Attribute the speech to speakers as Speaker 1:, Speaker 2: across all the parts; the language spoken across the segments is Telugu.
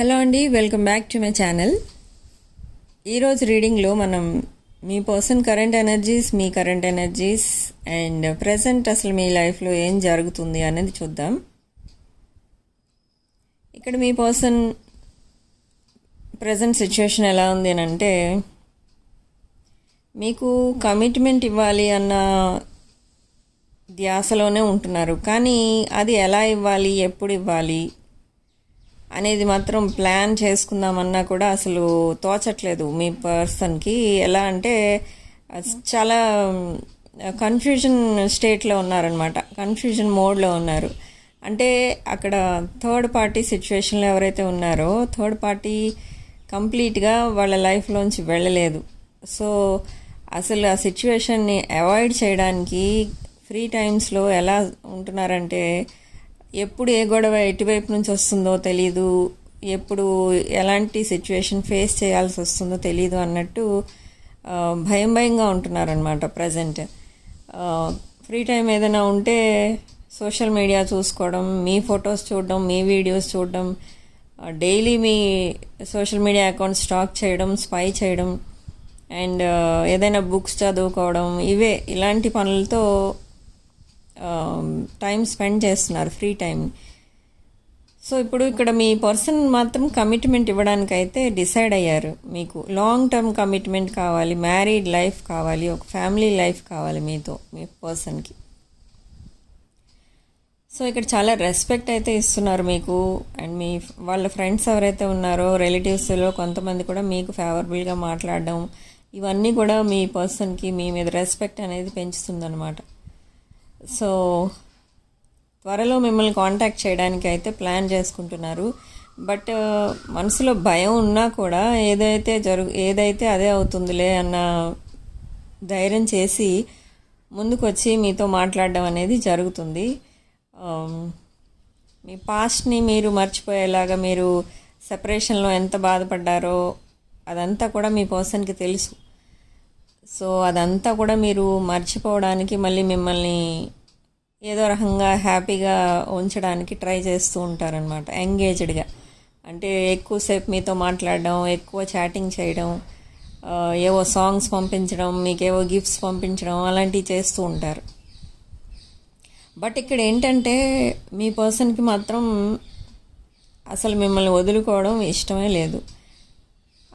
Speaker 1: హలో అండి welcome back to my channel. ఈరోజు రీడింగ్లో మనం మీ పర్సన్ కరెంట్ ఎనర్జీస్ మీ కరెంట్ ఎనర్జీస్ అండ్ ప్రజెంట్ అసలు మీ లైఫ్లో ఏం జరుగుతుంది అనేది చూద్దాం. ఇక్కడ మీ పర్సన్ ప్రజెంట్ సిచ్యువేషన్ ఎలా ఉంది అని అంటే మీకు కమిట్మెంట్ ఇవ్వాలి అన్న ధ్యాసలోనే ఉంటున్నారు. కానీ అది ఎలా ఇవ్వాలి ఎప్పుడు ఇవ్వాలి అనేది మాత్రం ప్లాన్ చేసుకుందామన్నా కూడా అసలు తోచట్లేదు మీ పర్సన్కి ఎలా అంటే చాలా కన్ఫ్యూజన్ స్టేట్లో ఉన్నారనమాట కన్ఫ్యూజన్ మోడ్లో ఉన్నారు. అంటే అక్కడ థర్డ్ పార్టీ సిచ్యువేషన్లో ఎవరైతే ఉన్నారో థర్డ్ పార్టీ కంప్లీట్గా వాళ్ళ లైఫ్లోంచి వెళ్ళలేదు. సో అసలు ఆ సిచ్యువేషన్ని అవాయిడ్ చేయడానికి ఫ్రీ టైమ్స్లో ఎలా ఉంటున్నారంటే ఎప్పుడు ఏ గొడవ ఎటువైపు నుంచి వస్తుందో తెలీదు ఎప్పుడు ఎలాంటి సిచ్యువేషన్ ఫేస్ చేయాల్సి వస్తుందో తెలీదు అన్నట్టు భయం భయంగా ఉంటున్నారనమాట ప్రజెంట్ ఫ్రీ టైం ఏదైనా ఉంటే సోషల్ మీడియా చూసుకోవడం మీ ఫొటోస్ చూడడం మీ వీడియోస్ చూడడం డైలీ మీ సోషల్ మీడియా అకౌంట్ స్టాక్ చేయడం స్పై చేయడం అండ్ ఏదైనా బుక్స్ చదువుకోవడం ఇవే ఇలాంటి పనులతో Um, టైం స్పెండ్ చేస్తున్నారు ఫ్రీ టైం సో ఇప్పుడు ఇక్కడ మీ పర్సన్ మాత్రం కమిట్మెంట్ ఇవ్వడానికి అయితే డిసైడ్ అయ్యారు. మీకు లాంగ్ టర్మ్ కమిట్మెంట్ కావాలి మ్యారీడ్ లైఫ్ కావాలి ఒక ఫ్యామిలీ లైఫ్ కావాలి మీతో మీ పర్సన్కి సో ఇక్కడ చాలా రెస్పెక్ట్ అయితే ఇస్తున్నారు మీకు అండ్ మీ వాళ్ళ ఫ్రెండ్స్ ఎవరైతే ఉన్నారో రిలేటివ్స్లో కొంతమంది కూడా మీకు ఫేవరబుల్గా మాట్లాడడం ఇవన్నీ కూడా మీ పర్సన్కి మీ మీద రెస్పెక్ట్ అనేది పెంచుతుందన్నమాట. సో త్వరలో మిమ్మల్ని కాంటాక్ట్ చేయడానికి అయితే ప్లాన్ చేసుకుంటున్నారు. బట్ uh, మనసులో భయం ఉన్నా కూడా ఏదైతే జరుగు ఏదైతే అదే అవుతుందిలే అన్న ధైర్యం చేసి ముందుకు వచ్చి మీతో మాట్లాడడం అనేది జరుగుతుంది. Um, మీ పాస్ట్ని మీరు మర్చిపోయేలాగా మీరు సెపరేషన్లో ఎంత బాధపడ్డారో అదంతా కూడా మీ పర్సన్కి తెలుసు. సో అదంతా కూడా మీరు మర్చిపోవడానికి మళ్ళీ మిమ్మల్ని ఏదో రకంగా హ్యాపీగా ఉంచడానికి ట్రై చేస్తూ ఉంటారనమాట ఎంగేజ్డ్గా. అంటే ఎక్కువసేపు మీతో మాట్లాడడం ఎక్కువ చాటింగ్ చేయడం ఏవో సాంగ్స్ పంపించడం మీకేవో గిఫ్ట్స్ పంపించడం అలాంటివి చేస్తూ ఉంటారు. బట్ ఇక్కడ ఏంటంటే మీ పర్సన్కి మాత్రం అసలు మిమ్మల్ని వదులుకోవడం ఇష్టమే లేదు.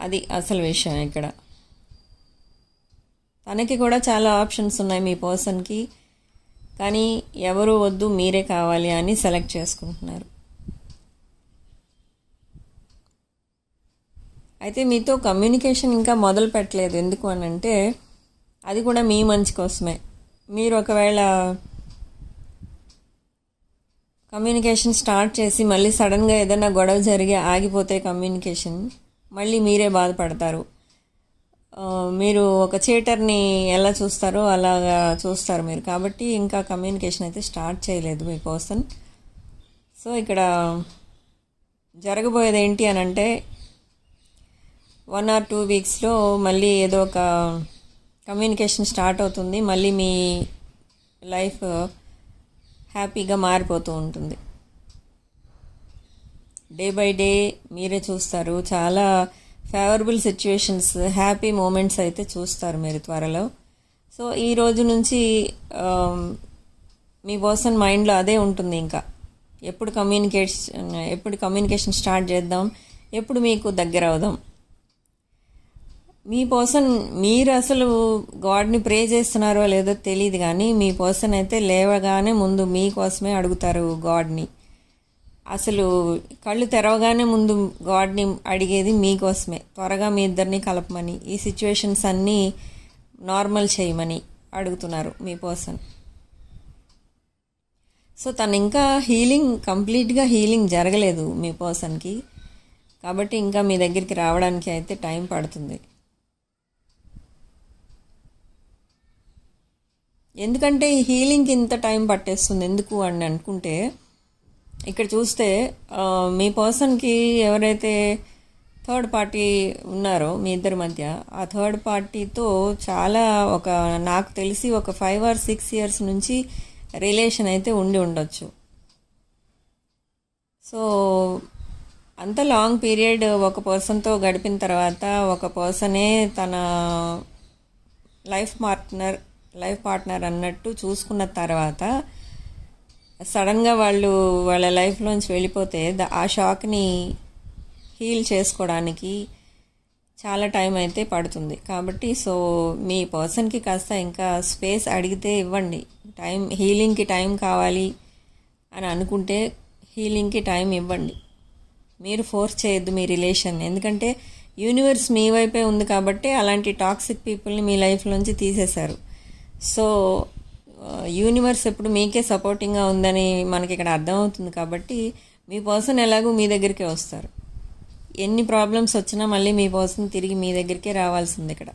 Speaker 1: అది అసలు విషయం ఇక్కడ. తనకి కూడా చాలా ఆప్షన్స్ ఉన్నాయి మీ పర్సన్కి కానీ ఎవరు వద్దు మీరే కావాలి అని సెలెక్ట్ చేసుకుంటున్నారు. అయితే మీతో కమ్యూనికేషన్ ఇంకా మొదలు పెట్టలేదు. ఎందుకు అని అంటే అది కూడా మీ మంచి కోసమే. మీరు ఒకవేళ కమ్యూనికేషన్ స్టార్ట్ చేసి మళ్ళీ సడన్గా ఏదైనా గొడవ జరిగి ఆగిపోతే కమ్యూనికేషన్ మళ్ళీ మీరే బాధపడతారు. మీరు ఒక చేటర్ని ఎలా చూస్తారో అలాగా చూస్తారు మీరు. కాబట్టి ఇంకా కమ్యూనికేషన్ అయితే స్టార్ట్ చేయలేదు మీ పర్సన్ సో ఇక్కడ జరగబోయేది ఏంటి అని అంటే వన్ ఆర్ టూ వీక్స్లో మళ్ళీ ఏదో ఒక కమ్యూనికేషన్ స్టార్ట్ అవుతుంది. మళ్ళీ మీ లైఫ్ హ్యాపీగా మారిపోతూ ఉంటుంది. డే బై డే మీరే చూస్తారు. చాలా ఫేవరబుల్ సిచ్యువేషన్స్ హ్యాపీ మూమెంట్స్ అయితే చూస్తారు మీరు త్వరలో. సో ఈ రోజు నుంచి మీ పర్సన్ మైండ్లో అదే ఉంటుంది ఇంకా. ఎప్పుడు కమ్యూనికేషన్ ఎప్పుడు కమ్యూనికేషన్ స్టార్ట్ చేద్దాం ఎప్పుడు మీకు దగ్గర అవుదాం. మీ పర్సన్ మీరు అసలు గాడ్ని ప్రే చేస్తున్నారో లేదో తెలియదు కానీ మీ పర్సన్ అయితే లేవగానే ముందు మీకోసమే అడుగుతారు గాడ్ని అసలు కళ్ళు తెరవగానే ముందు గాడ్ని అడిగేది మీకోసమే. త్వరగా మీ ఇద్దరిని కలపమని ఈ సిచ్యువేషన్స్ అన్నీ నార్మల్ చేయమని అడుగుతున్నారు మీ పర్సన్. సో తను ఇంకా హీలింగ్ కంప్లీట్గా హీలింగ్ జరగలేదు మీ పర్సన్కి. కాబట్టి ఇంకా మీ దగ్గరికి రావడానికి అయితే టైం పడుతుంది. ఎందుకంటే ఈ హీలింగ్కి ఇంత టైం పట్టేస్తుంది? ఎందుకు అని అనుకుంటే ఇక్కడ చూస్తే మీ పర్సన్కి ఎవరైతే థర్డ్ పార్టీ ఉన్నారో మీ ఇద్దరి మధ్య ఆ థర్డ్ పార్టీతో చాలా ఒక నాకు తెలిసి ఒక ఫైవ్ ఆర్ సిక్స్ ఇయర్స్ నుంచి రిలేషన్ అయితే ఉండి ఉండొచ్చు. సో అంత లాంగ్ పీరియడ్ ఒక పర్సన్తో గడిపిన తర్వాత ఒక పర్సనే తన లైఫ్ పార్ట్నర్ లైఫ్ పార్ట్నర్ అన్నట్టు చూసుకున్న తర్వాత సడన్గా వాళ్ళు వాళ్ళ లైఫ్లోంచి వెళ్ళిపోతే ద- ఆ షాక్ని హీల్ చేసుకోవడానికి చాలా టైం అయితే పడుతుంది. కాబట్టి సో మీ పర్సన్కి కాస్త ఇంకా స్పేస్ అడిగితే ఇవ్వండి. టైం హీలింగ్కి టైం కావాలి అని అనుకుంటే హీలింగ్కి టైం ఇవ్వండి. మీరు ఫోర్స్ చేయొద్దు మీ రిలేషన్ ఎందుకంటే యూనివర్స్ మీ వైపే ఉంది కాబట్టి అలాంటి టాక్సిక్ పీపుల్ని మీ లైఫ్లోంచి తీసేశారు. సో యూనివర్స్ ఎప్పుడు మీకే సపోర్టింగ్గా ఉందని మనకి ఇక్కడ అర్థమవుతుంది కాబట్టి మీ పర్సన్ ఎలాగో మీ దగ్గరికే వస్తారు. ఎన్ని ప్రాబ్లమ్స్ వచ్చినా మళ్ళీ మీ పర్సన్ తిరిగి మీ దగ్గరికే రావాల్సింది ఇక్కడ.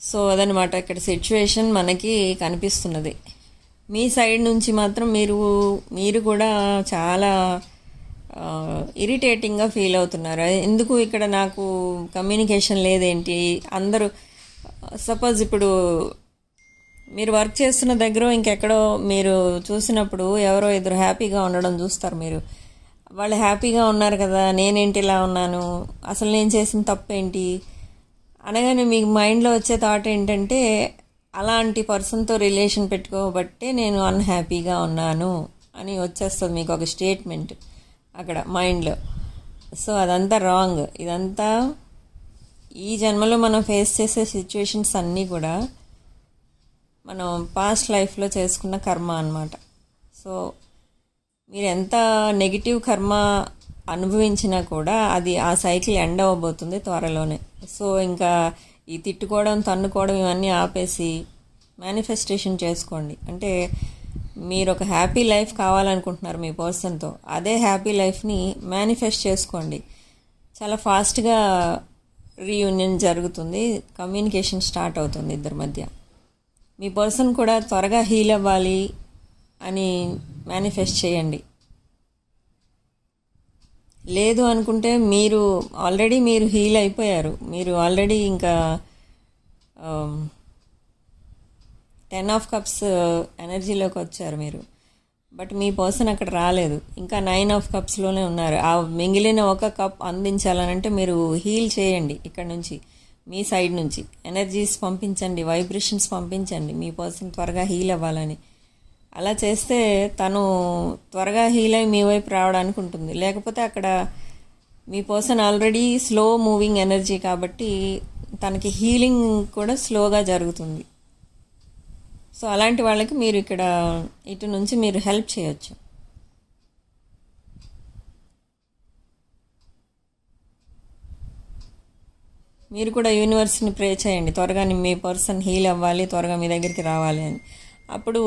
Speaker 1: సో అదనమాట ఇక్కడ సిచ్యువేషన్ మనకి కనిపిస్తున్నది. మీ సైడ్ నుంచి మాత్రం మీరు మీరు కూడా చాలా ఇరిటేటింగ్గా ఫీల్ అవుతున్నారు. ఎందుకు ఇక్కడ నాకు కమ్యూనికేషన్ లేదేంటి? అందరూ సపోజ్ ఇప్పుడు మీరు వర్క్ చేస్తున్న దగ్గర ఇంకెక్కడో మీరు చూసినప్పుడు ఎవరో ఇద్దరు హ్యాపీగా ఉండడం చూస్తారు మీరు. వాళ్ళు హ్యాపీగా ఉన్నారు కదా నేనేంటి ఇలా ఉన్నాను అసలు నేను చేసిన తప్పేంటి? అనగానే మీకు మైండ్లో వచ్చే థాట్ ఏంటంటే అలాంటి పర్సన్తో రిలేషన్ పెట్టుకోబట్టే నేను అన్హ్యాపీగా ఉన్నాను అని వచ్చేస్తుంది మీకు ఒక స్టేట్మెంట్ అక్కడ మైండ్లో. సో అదంతా రాంగ్. ఇదంతా ఈ జన్మలో మనం ఫేస్ చేసే సిచ్యువేషన్స్ అన్నీ కూడా మనం పాస్ట్ లైఫ్లో చేసుకున్న కర్మ అన్నమాట. సో మీరు ఎంత నెగిటివ్ కర్మ అనుభవించినా కూడా అది ఆ సైకిల్ ఎండ్ అవ్వబోతుంది త్వరలోనే. సో ఇంకా ఈ తిట్టుకోవడం తన్నుకోవడం ఇవన్నీ ఆపేసి మేనిఫెస్టేషన్ చేసుకోండి. అంటే మీరు ఒక హ్యాపీ లైఫ్ కావాలనుకుంటున్నారు మీ పర్సన్తో అదే హ్యాపీ లైఫ్ని మేనిఫెస్ట్ చేసుకోండి. చాలా ఫాస్ట్గా రీయూనియన్ జరుగుతుంది. కమ్యూనికేషన్ స్టార్ట్ అవుతుంది ఇద్దరి మధ్య. మీ పర్సన్ కూడా త్వరగా హీల్ అవ్వాలి అని మేనిఫెస్ట్ చేయండి. లేదు అనుకుంటే మీరు ఆల్రెడీ మీరు హీల్ అయిపోయారు. మీరు ఆల్రెడీ ఇంకా టెన్ ఆఫ్ కప్స్ ఎనర్జీలోకి వచ్చారు మీరు. బట్ మీ పర్సన్ అక్కడ రాలేదు. ఇంకా నైన్ ఆఫ్ కప్స్లోనే ఉన్నారు. ఆ మిగిలిన ఒక కప్ అందించాలనంటే మీరు హీల్ చేయండి ఇక్కడ నుంచి మీ సైడ్ నుంచి. ఎనర్జీస్ పంపించండి వైబ్రేషన్స్ పంపించండి మీ పర్సన్ త్వరగా హీల్ అవ్వాలని. అలా చేస్తే తను త్వరగా హీల్ అయి మీ వైపు రావడానికి ఉంటుంది. లేకపోతే అక్కడ మీ person already slow moving energy కాబట్టి తనకి హీలింగ్ కూడా స్లోగా జరుగుతుంది. సో అలాంటి వాళ్ళకి మీరు ఇక్కడ ఇటు నుంచి మీరు హెల్ప్ చేయొచ్చు. మీరు కూడా యూనివర్స్ని ప్రే చేయండి. త్వరగా మీ పర్సన్ హీల్ అవ్వాలి త్వరగా మీ దగ్గరికి రావాలి అని. అప్పుడు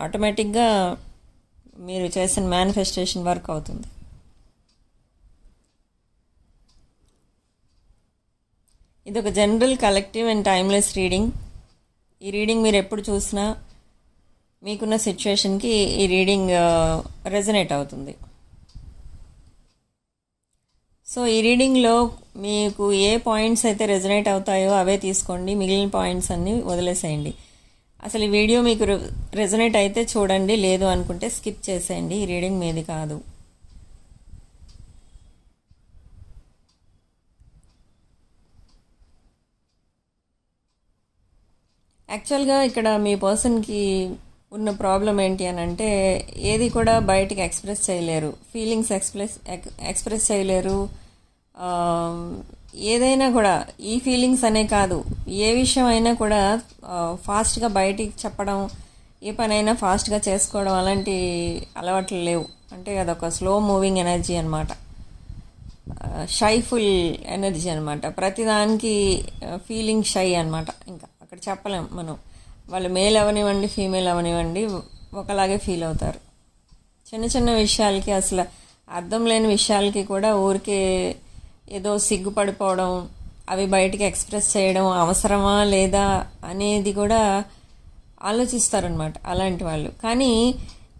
Speaker 1: ఆటోమేటిక్గా మీరు చేసిన మేనిఫెస్టేషన్ వర్క్ అవుతుంది. ఇది ఒక general collective and timeless reading ఈ రీడింగ్ మీరు ఎప్పుడు చూసినా మీకున్న సిచ్యువేషన్కి ఈ రీడింగ్ రెజనేట్ అవుతుంది. సో ఈ రీడింగ్లో మీకు ఏ పాయింట్స్ అయితే రెజనేట్ అవుతాయో అవే తీసుకోండి. మిగిలిన పాయింట్స్ అన్నీ వదిలేసేయండి. అసలు ఈ వీడియో మీకు రెజనేట్ అయితే చూడండి. లేదు అనుకుంటే స్కిప్ చేసేయండి. ఈ రీడింగ్ మీది కాదు. యాక్చువల్గా ఇక్కడ మీ పర్సన్కి ఉన్న ప్రాబ్లం ఏంటి అని అంటే ఏది కూడా బయటికి ఎక్స్ప్రెస్ చేయలేరు. ఫీలింగ్స్ ఎక్స్ప్రెస్ ఎక్స్ప్రెస్ చేయలేరు. ఏదైనా కూడా ఈ ఫీలింగ్స్ అనే కాదు. ఏ విషయం అయినా కూడా ఫాస్ట్గా బయటికి చెప్పడం ఏ పనైనా ఫాస్ట్గా చేసుకోవడం అలాంటి అలవాట్లు లేవు. అంటే అదొక స్లో మూవింగ్ ఎనర్జీ అనమాట షైఫుల్ ఎనర్జీ అనమాట ప్రతిదానికి ఫీలింగ్ షై అనమాట చెప్పలేం మనం. వాళ్ళు మేల్ అవనివ్వండి ఫీమేల్ అవనివ్వండి ఒకలాగే ఫీల్ అవుతారు. చిన్న చిన్న విషయాలకి అసలు అర్థం లేని విషయాలకి కూడా ఊరికే ఏదో సిగ్గుపడిపోవడం అవి బయటికి ఎక్స్ప్రెస్ చేయడం అవసరమా లేదా అనేది కూడా ఆలోచిస్తారనమాట అలాంటి వాళ్ళు. కానీ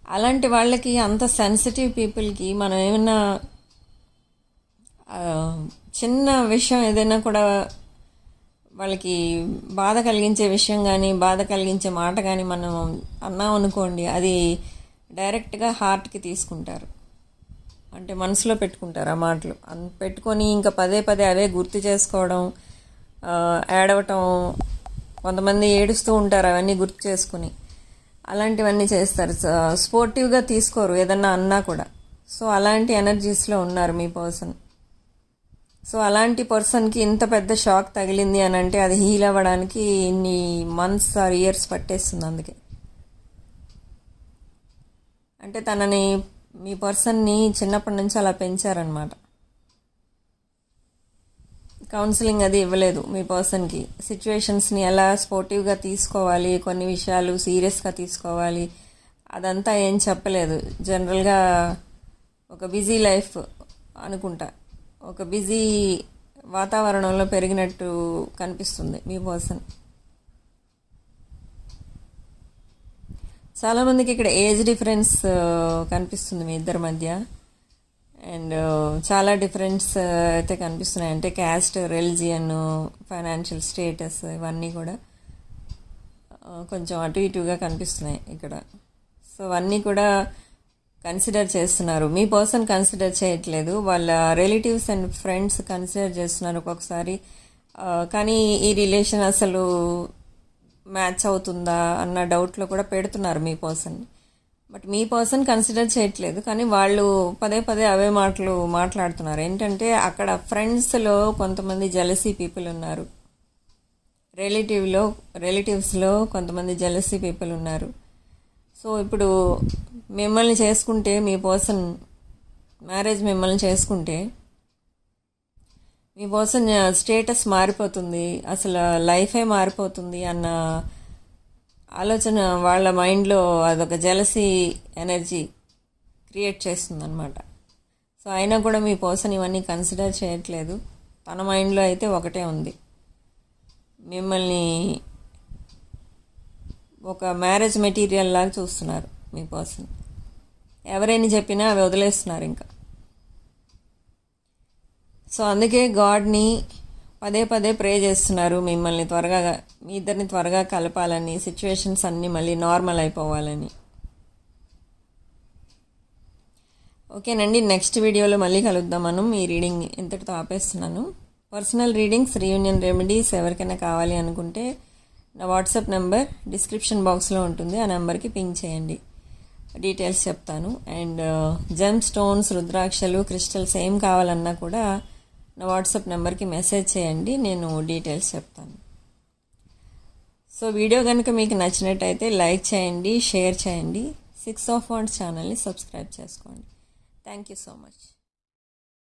Speaker 1: అలాంటి వాళ్ళకి అంత సెన్సిటివ్ పీపుల్కి మనం ఏమన్నా చిన్న విషయం ఏదైనా కూడా వాళ్ళకి బాధ కలిగించే విషయం కానీ బాధ కలిగించే మాట కానీ మనం అన్నాం అనుకోండి అది డైరెక్ట్గా హార్ట్కి తీసుకుంటారు. అంటే మనసులో పెట్టుకుంటారు ఆ మాటలు. పెట్టుకొని ఇంకా పదే పదే అవే గుర్తు చేసుకోవడం ఏడవటం కొంతమంది ఏడుస్తూ ఉంటారు అవన్నీ గుర్తు చేసుకుని. అలాంటివన్నీ చేస్తారు. స్పోర్టివ్గా తీసుకోరు ఏదన్నా అన్నా కూడా. సో అలాంటి ఎనర్జీస్లో ఉన్నారు మీ పర్సన్ సో అలాంటి పర్సన్కి ఇంత పెద్ద షాక్ తగిలింది అని అంటే అది హీల్ అవ్వడానికి ఇన్ని మంత్స్ ఆర్ ఇయర్స్ పట్టేస్తుంది అందుకే. అంటే తనని మీ పర్సన్ని చిన్నప్పటి నుంచి అలా పెంచారనమాట కౌన్సిలింగ్ అది ఇవ్వలేదు మీ పర్సన్కి. సిచ్యువేషన్స్ని ఎలా స్పోర్టివ్గా తీసుకోవాలి కొన్ని విషయాలు సీరియస్గా తీసుకోవాలి అదంతా ఏం చెప్పలేదు. జనరల్గా ఒక బిజీ లైఫ్ అనుకుంటా. ఒక బిజీ వాతావరణంలో పెరిగినట్టు కనిపిస్తుంది మీ పర్సన్. చాలామందికి ఇక్కడ ఏజ్ డిఫరెన్స్ కనిపిస్తుంది మీ ఇద్దరి మధ్య. అండ్ చాలా డిఫరెన్స్ అయితే కనిపిస్తున్నాయి. అంటే క్యాస్ట్ రిలిజియన్ ఫైనాన్షియల్ స్టేటస్ ఇవన్నీ కూడా కొంచెం అటు ఇటుగా కనిపిస్తున్నాయి ఇక్కడ. సో అవన్నీ కూడా కన్సిడర్ చేస్తున్నారు. మీ పర్సన్ కన్సిడర్ చేయట్లేదు. వాళ్ళ రిలేటివ్స్ అండ్ ఫ్రెండ్స్ కన్సిడర్ చేస్తున్నారు ఒక్కొక్కసారి. కానీ ఈ రిలేషన్ అసలు మ్యాచ్ అవుతుందా అన్న డౌట్లో కూడా పెడుతున్నారు మీ పర్సన్ బట్ మీ పర్సన్ కన్సిడర్ చేయట్లేదు. కానీ వాళ్ళు పదే పదే అవే మాటలు మాట్లాడుతున్నారు. ఏంటంటే అక్కడ ఫ్రెండ్స్లో కొంతమంది జలసీ పీపుల్ ఉన్నారు. రిలేటివ్లో రిలేటివ్స్లో కొంతమంది జలసీ పీపుల్ ఉన్నారు. సో ఇప్పుడు మిమ్మల్ని చేసుకుంటే మీ పర్సన్ మ్యారేజ్ మిమ్మల్ని చేసుకుంటే మీ పర్సన్ స్టేటస్ మారిపోతుంది అసలు లైఫే మారిపోతుంది అన్న ఆలోచన వాళ్ళ మైండ్లో అదొక జలసీ ఎనర్జీ క్రియేట్ చేస్తుంది అనమాట సో అయినా కూడా మీ పర్సన్ ఇవన్నీ కన్సిడర్ చేయట్లేదు. తన మైండ్లో అయితే ఒకటే ఉంది. మిమ్మల్ని ఒక మ్యారేజ్ మెటీరియల్ లాగా చూస్తున్నారు మీ పర్సన్. ఎవరైనా చెప్పినా అవి వదిలేస్తున్నారు ఇంకా. సో అందుకే గాడ్ని పదే పదే ప్రే చేస్తున్నారు మిమ్మల్ని త్వరగా మీ ఇద్దరిని త్వరగా కలపాలని సిచ్యువేషన్స్ అన్నీ మళ్ళీ నార్మల్ అయిపోవాలని. ఓకేనండి నెక్స్ట్ వీడియోలో మళ్ళీ కలుద్దాం మనం ఈ రీడింగ్ ఇంతటితో ఆపేస్తున్నాను. పర్సనల్ రీడింగ్స్ రీయూనియన్ రెమెడీస్ ఎవరికైనా కావాలి అనుకుంటే నా వాట్సాప్ నెంబర్ డిస్క్రిప్షన్ బాక్స్లో ఉంటుంది. ఆ నెంబర్కి పింక్ చేయండి. డీటెయిల్స్ చెప్తాను. అండ్ జెమ్ స్టోన్స్ రుద్రాక్షలు క్రిస్టల్స్ ఏం కావాలన్నా కూడా నా వాట్సాప్ నెంబర్కి మెసేజ్ చేయండి నేను డీటెయిల్స్ చెప్తాను. సో వీడియో కనుక మీకు నచ్చినట్టయితే లైక్ చేయండి షేర్ చేయండి. సిక్స్ ఆఫ్ వాండ్స్ ఛానల్ని సబ్స్క్రైబ్ చేసుకోండి. Thank you so much.